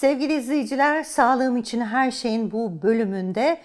Sevgili izleyiciler, sağlığım için her şeyin bu bölümünde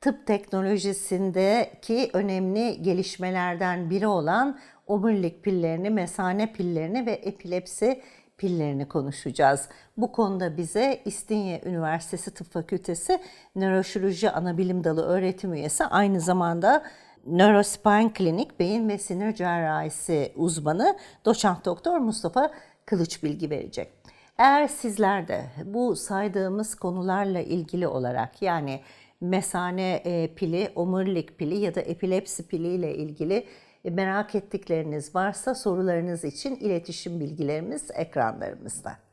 tıp teknolojisindeki önemli gelişmelerden biri olan omurilik pillerini, mesane pillerini ve epilepsi pillerini konuşacağız. Bu konuda bize İstinye Üniversitesi Tıp Fakültesi Nöroşirurji Anabilim Dalı öğretim üyesi aynı zamanda Neurospine Klinik Beyin ve Sinir Cerrahisi uzmanı doçent doktor Mustafa Kılıç bilgi verecek. Eğer sizler de bu saydığımız konularla ilgili olarak yani mesane e, pili, omurilik pili ya da epilepsi pili ile ilgili merak ettikleriniz varsa sorularınız için iletişim bilgilerimiz ekranlarımızda.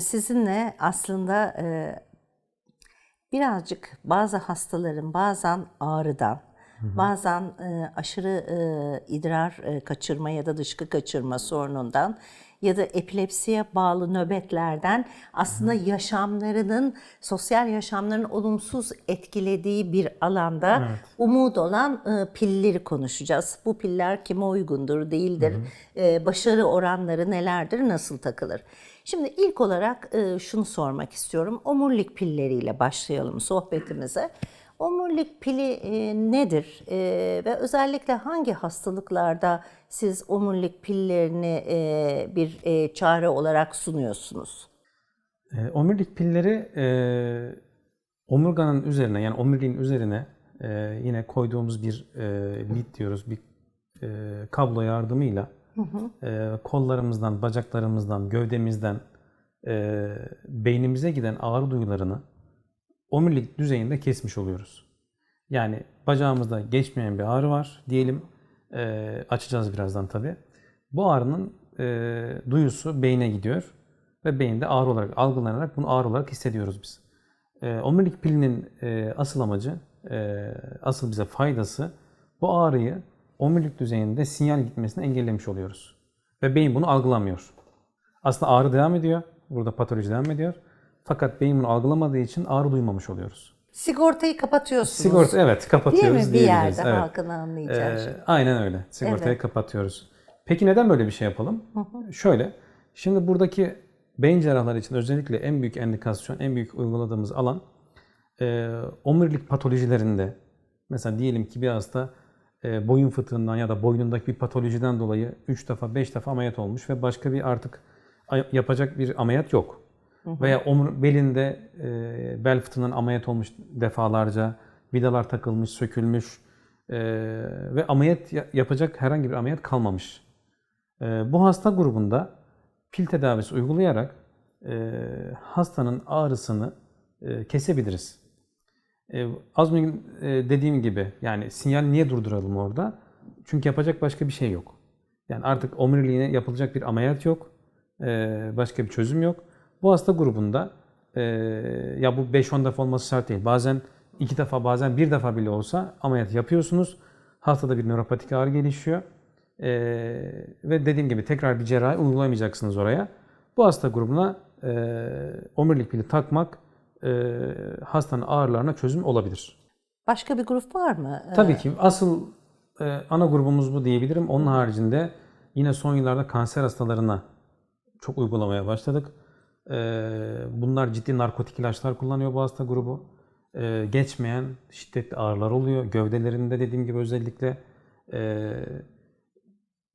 Sizinle aslında birazcık bazı hastaların bazen ağrıdan, bazen e, aşırı idrar kaçırma ya da dışkı kaçırma sorunundan ya da epilepsiye bağlı nöbetlerden aslında yaşamlarının, sosyal yaşamlarının olumsuz etkilediği bir alanda Evet. umut olan e, pilleri konuşacağız. Bu piller kime uygundur, değildir, e, başarı oranları nelerdir, nasıl takılır? Şimdi ilk olarak e, şunu sormak istiyorum. Omurilik pilleriyle başlayalım sohbetimize. Omurilik pili e, nedir E, ve özellikle hangi hastalıklarda siz omurilik pillerini e, bir e, çare olarak sunuyorsunuz? E, omurilik pilleri e, omurganın üzerine yani omuriliğin üzerine e, yine koyduğumuz bir e, lid diyoruz bir e, kablo yardımıyla e, kollarımızdan, bacaklarımızdan, gövdemizden e, beynimize giden ağrı duyularını omurilik düzeyinde kesmiş oluyoruz. Yani bacağımızda geçmeyen bir ağrı var diyelim. E, açacağız birazdan tabi. Bu ağrının e, duyusu beyne gidiyor ve beyinde ağrı olarak algılanarak bunu ağrı olarak hissediyoruz biz. E, omurilik pilinin e, asıl amacı, e, asıl bize faydası bu ağrıyı omurilik düzeyinde sinyal gitmesini engellemiş oluyoruz. Ve beyin bunu algılamıyor. Aslında ağrı devam ediyor. Burada patoloji devam ediyor. Fakat beyin bunu algılamadığı için ağrı duymamış oluyoruz. Sigortayı kapatıyorsunuz. Sigorta evet kapatıyoruz Değil mi? Bir yerde Evet. halkın anlayacağı Ee, şey. aynen öyle. Sigortayı Evet. kapatıyoruz. Peki neden böyle bir şey yapalım? Şöyle. Şimdi buradaki beyin cerrahları için özellikle en büyük endikasyon, en büyük uyguladığımız alan e, omurilik patolojilerinde mesela diyelim ki bir hasta e, boyun fıtığından ya da boynundaki bir patolojiden dolayı 3 defa 5 defa ameliyat olmuş ve başka bir artık yapacak bir ameliyat yok. Veya omur, belinde e, bel fıtığından ameliyat olmuş defalarca, vidalar takılmış, sökülmüş e, ve ameliyat ya- yapacak herhangi bir ameliyat kalmamış. E, bu hasta grubunda pil tedavisi uygulayarak e, hastanın ağrısını e, kesebiliriz. E, az önce dediğim gibi yani sinyal niye durduralım orada? Çünkü yapacak başka bir şey yok. Yani artık omuriliğine yapılacak bir ameliyat yok. E, başka bir çözüm yok. Bu hasta grubunda e, ya bu 5-10 defa olması şart değil. Bazen 2 defa bazen bir defa bile olsa ameliyat yapıyorsunuz. Hastada bir nöropatik ağrı gelişiyor. E, ve dediğim gibi tekrar bir cerrahi uygulamayacaksınız oraya. Bu hasta grubuna e, omurilik pili takmak e, hastanın ağrılarına çözüm olabilir. Başka bir grup var mı? Tabii ki asıl e, ana grubumuz bu diyebilirim. Onun haricinde yine son yıllarda kanser hastalarına çok uygulamaya başladık. E, bunlar ciddi narkotik ilaçlar kullanıyor bu hasta grubu. E, geçmeyen şiddetli ağrılar oluyor. Gövdelerinde dediğim gibi özellikle e,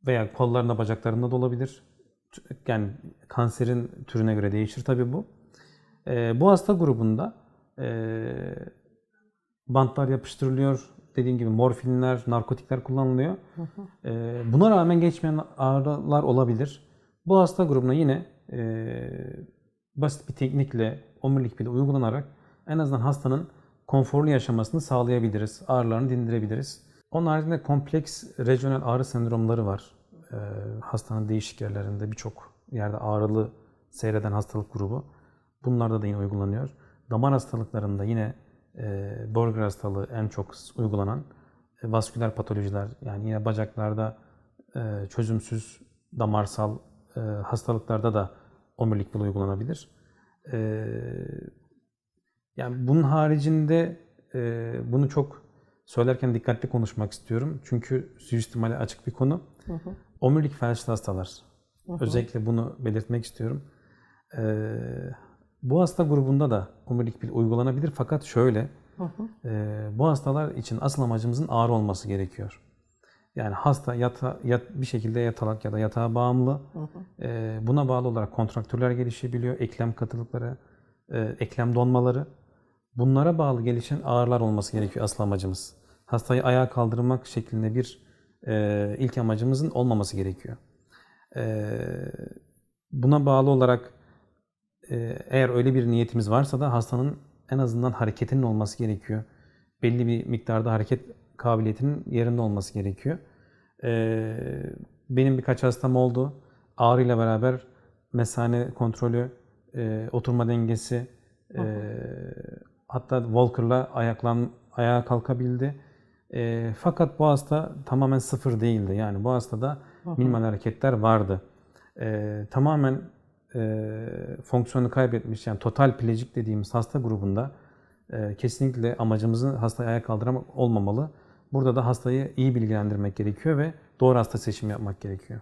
veya kollarında bacaklarında da olabilir. Yani kanserin türüne göre değişir tabii bu. Bu hasta grubunda bantlar yapıştırılıyor. Dediğim gibi morfinler, narkotikler kullanılıyor. Ee, buna rağmen geçmeyen ağrılar olabilir. Bu hasta grubuna yine e, basit bir teknikle omurilik pili uygulanarak en azından hastanın konforlu yaşamasını sağlayabiliriz. Ağrılarını dindirebiliriz. Onun haricinde kompleks regional ağrı sendromları var. Ee, hastanın değişik yerlerinde birçok yerde ağrılı seyreden hastalık grubu. Bunlarda da yine uygulanıyor. Damar hastalıklarında yine e, Borger hastalığı en çok uygulanan e, vasküler patolojiler yani yine bacaklarda e, çözümsüz damarsal e, hastalıklarda da omurilik pili uygulanabilir. E, yani bunun haricinde e, bunu çok söylerken dikkatli konuşmak istiyorum. Çünkü suistimale açık bir konu. Omurilik felçli hastalar. Özellikle bunu belirtmek istiyorum. E, bu hasta grubunda da omurilik pil uygulanabilir fakat şöyle e, bu hastalar için asıl amacımızın ağrı olması gerekiyor. Yani hasta yata, yat, bir şekilde yatalak ya da yatağa bağımlı. E, buna bağlı olarak kontraktürler gelişebiliyor. Eklem katılıkları, e, eklem donmaları. Bunlara bağlı gelişen ağrılar olması gerekiyor asıl amacımız. Hastayı ayağa kaldırmak şeklinde bir e, ilk amacımızın olmaması gerekiyor. E, buna bağlı olarak e, eğer öyle bir niyetimiz varsa da hastanın en azından hareketinin olması gerekiyor. Belli bir miktarda hareket kabiliyetinin yerinde olması gerekiyor. E, benim birkaç hastam oldu. Ağrıyla beraber mesane kontrolü, e, oturma dengesi, e, hatta Walker'la ayaklan, ayağa kalkabildi. E, fakat bu hasta tamamen sıfır değildi. Yani bu hastada minimal hareketler vardı. E, tamamen e, fonksiyonu kaybetmiş yani total plejik dediğimiz hasta grubunda e, kesinlikle amacımızın hastayı ayağa kaldırmak olmamalı. Burada da hastayı iyi bilgilendirmek gerekiyor ve doğru hasta seçimi yapmak gerekiyor.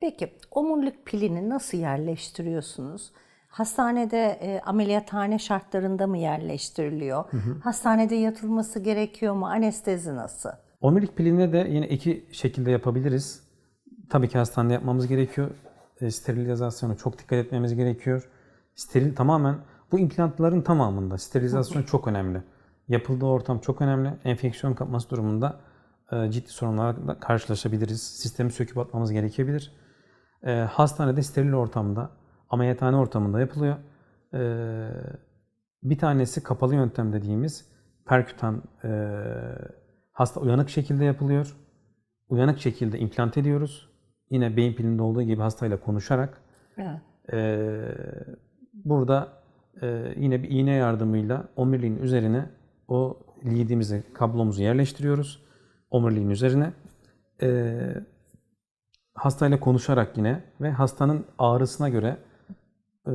Peki omurilik pilini nasıl yerleştiriyorsunuz? Hastanede e, ameliyathane şartlarında mı yerleştiriliyor? Hastanede yatılması gerekiyor mu? Anestezi nasıl? Omurilik pilini de yine iki şekilde yapabiliriz. Tabii ki hastanede yapmamız gerekiyor. E, sterilizasyona çok dikkat etmemiz gerekiyor. Steril tamamen bu implantların tamamında sterilizasyon çok önemli. Yapıldığı ortam çok önemli. Enfeksiyon kapması durumunda e, ciddi sorunlarla karşılaşabiliriz. Sistemi söküp atmamız gerekebilir. E, hastanede steril ortamda, ameliyathane ortamında yapılıyor. E, bir tanesi kapalı yöntem dediğimiz perkütan hasta uyanık şekilde yapılıyor. Uyanık şekilde implant ediyoruz. Yine beyin pilinde olduğu gibi hastayla konuşarak Evet. burada yine bir iğne yardımıyla omuriliğin üzerine o leadimizi, kablomuzu yerleştiriyoruz. Omuriliğin üzerine. Ee, hastayla konuşarak yine ve hastanın ağrısına göre e,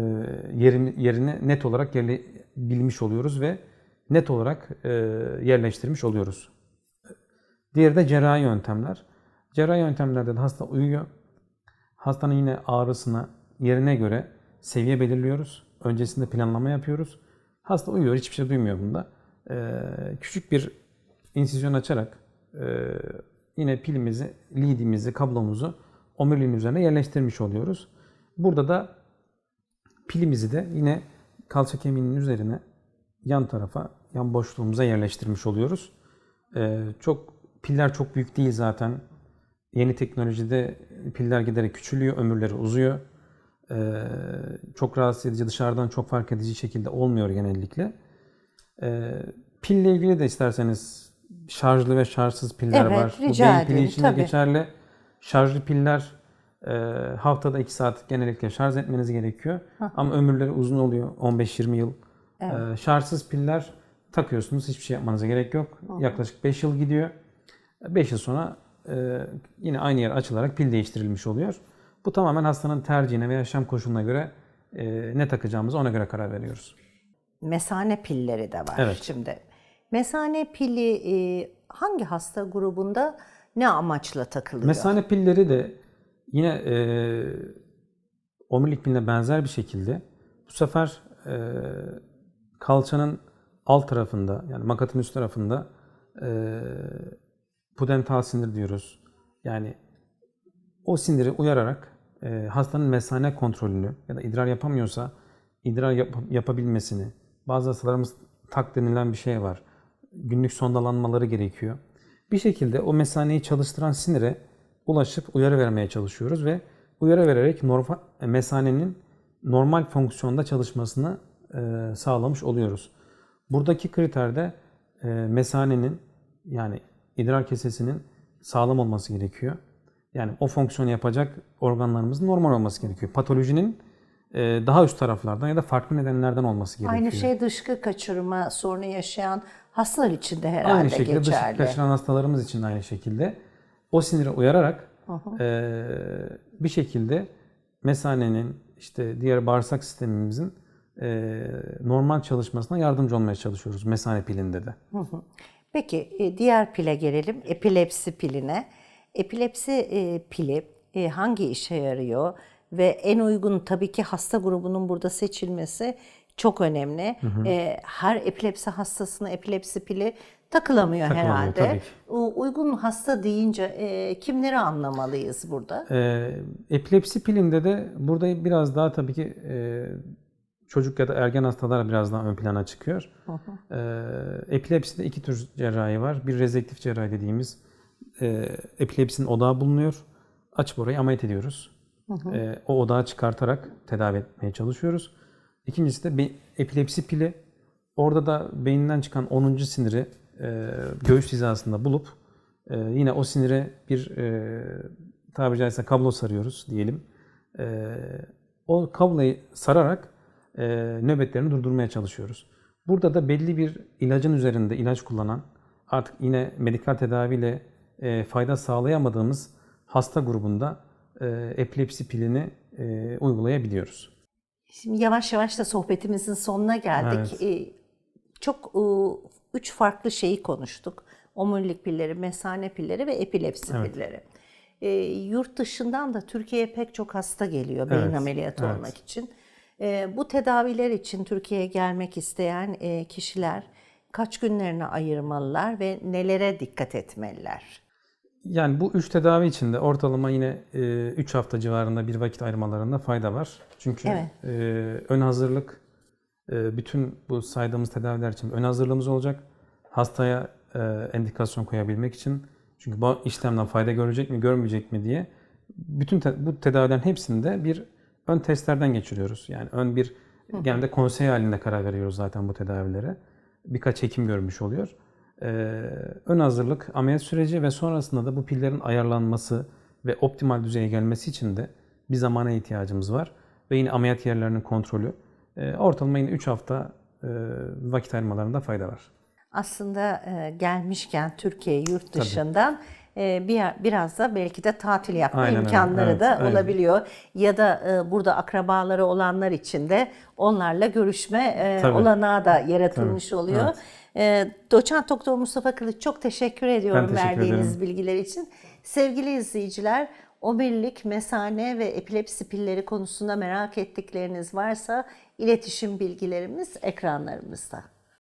yerini, yerini net olarak yerle, bilmiş oluyoruz ve net olarak e, yerleştirmiş oluyoruz. Diğeri de cerrahi yöntemler. Cerrahi yöntemlerde de hasta uyuyor. Hastanın yine ağrısına, yerine göre seviye belirliyoruz. Öncesinde planlama yapıyoruz. Hasta uyuyor, hiçbir şey duymuyor bunda. Ee, küçük bir insizyon açarak e, yine pilimizi, leadimizi, kablomuzu omuriliğin üzerine yerleştirmiş oluyoruz. Burada da pilimizi de yine kalça kemiğinin üzerine yan tarafa, yan boşluğumuza yerleştirmiş oluyoruz. Ee, çok piller çok büyük değil zaten. Yeni teknolojide piller giderek küçülüyor, ömürleri uzuyor. Ee, çok rahatsız edici, dışarıdan çok fark edici şekilde olmuyor genellikle. Ee, pille ilgili de isterseniz şarjlı ve şarjsız piller Evet, var. rica Bu beyin pili için de geçerli. Şarjlı piller e, haftada 2 saat genellikle şarj etmeniz gerekiyor. Ama ömürleri uzun oluyor, 15-20 yıl. Ee, şarjsız piller takıyorsunuz, hiçbir şey yapmanıza gerek yok. Yaklaşık 5 yıl gidiyor. 5 yıl sonra e, yine aynı yer açılarak pil değiştirilmiş oluyor. Bu tamamen hastanın tercihine ve yaşam koşuluna göre e, ne takacağımızı ona göre karar veriyoruz. Mesane pilleri de var Evet. şimdi. Mesane pili e, hangi hasta grubunda ne amaçla takılıyor? Mesane pilleri de yine e, omurilik piline benzer bir şekilde bu sefer e, kalçanın alt tarafında yani makatın üst tarafında e, pudental sinir diyoruz. Yani o siniri uyararak e, hastanın mesane kontrolünü ya da idrar yapamıyorsa idrar yap- yapabilmesini, bazı hastalarımız tak denilen bir şey var. Günlük sondalanmaları gerekiyor. Bir şekilde o mesaneyi çalıştıran sinire ulaşıp uyarı vermeye çalışıyoruz ve uyarı vererek normal, mesanenin normal fonksiyonda çalışmasını e, sağlamış oluyoruz. Buradaki kriterde e, mesanenin yani idrar kesesinin sağlam olması gerekiyor. Yani o fonksiyonu yapacak organlarımızın normal olması gerekiyor. Patolojinin e, daha üst taraflardan ya da farklı nedenlerden olması gerekiyor. Aynı şey dışkı kaçırma sorunu yaşayan hastalar için de herhalde Aynı şekilde dışkı geçerli. kaçıran hastalarımız için de aynı şekilde o sinire uyararak e, bir şekilde mesanenin işte diğer bağırsak sistemimizin e, normal çalışmasına yardımcı olmaya çalışıyoruz mesane pilinde de. Peki e, diğer pile gelelim. Epilepsi piline. Epilepsi e, pili e, hangi işe yarıyor ve en uygun tabii ki hasta grubunun burada seçilmesi çok önemli. E, Her epilepsi hastasına epilepsi pili takılamıyor Takılamıyor, herhalde. tabii ki. Uygun hasta deyince e, kimleri anlamalıyız burada? E, epilepsi pilinde de burada biraz daha tabii ki e, çocuk ya da ergen hastalar biraz daha ön plana çıkıyor. E, epilepside iki tür cerrahi var. Bir rezektif cerrahi dediğimiz e, epilepsinin odağı bulunuyor. Açıp orayı ameliyat ediyoruz. E, o odağı çıkartarak tedavi etmeye çalışıyoruz. İkincisi de epilepsi pili. Orada da beyninden çıkan 10. siniri e, göğüs hizasında bulup e, yine o sinire bir e, tabiri caizse kablo sarıyoruz diyelim. E, o kabloyu sararak e, nöbetlerini durdurmaya çalışıyoruz. Burada da belli bir ilacın üzerinde ilaç kullanan artık yine medikal tedaviyle e, fayda sağlayamadığımız hasta grubunda epilepsi pilini e, uygulayabiliyoruz. Şimdi yavaş yavaş da sohbetimizin sonuna geldik. Evet. Ee, Çok e, üç farklı şeyi konuştuk. Omurilik pilleri, mesane pilleri ve epilepsi pilleri. Ee, Yurt dışından da Türkiye'ye pek çok hasta geliyor beyin Evet, ameliyatı evet. olmak için. Ee, Bu tedaviler için Türkiye'ye gelmek isteyen e, kişiler kaç günlerini ayırmalılar ve nelere dikkat etmeliler? Yani bu üç tedavi içinde ortalama yine 3 hafta civarında bir vakit ayırmalarında fayda var. Çünkü Evet. e, ön hazırlık e, bütün bu saydığımız tedaviler için ön hazırlığımız olacak. Hastaya e, endikasyon koyabilmek için. Çünkü bu işlemden fayda görecek mi, görmeyecek mi diye bütün te- bu tedavilerin hepsinde bir ön testlerden geçiriyoruz. Yani ön bir genelde konsey halinde karar veriyoruz zaten bu tedavilere. Birkaç hekim görmüş oluyor. Ee, ön hazırlık, ameliyat süreci ve sonrasında da bu pillerin ayarlanması ve optimal düzeye gelmesi için de bir zamana ihtiyacımız var. Ve yine ameliyat yerlerinin kontrolü. Ee, ortalama yine 3 hafta e, vakit ayırmalarında fayda var. Aslında e, gelmişken Türkiye yurt dışından e, bir biraz da belki de tatil yapma Aynen imkanları Evet, da aynen. olabiliyor. Ya da e, burada akrabaları olanlar için de onlarla görüşme e, Tabii. olanağı da yaratılmış Tabii, oluyor. evet. E, Doçent Doktor Mustafa Kılıç çok teşekkür ediyorum Ben teşekkür verdiğiniz ederim. bilgiler için. Sevgili izleyiciler, omurilik, mesane ve epilepsi pilleri konusunda merak ettikleriniz varsa iletişim bilgilerimiz ekranlarımızda.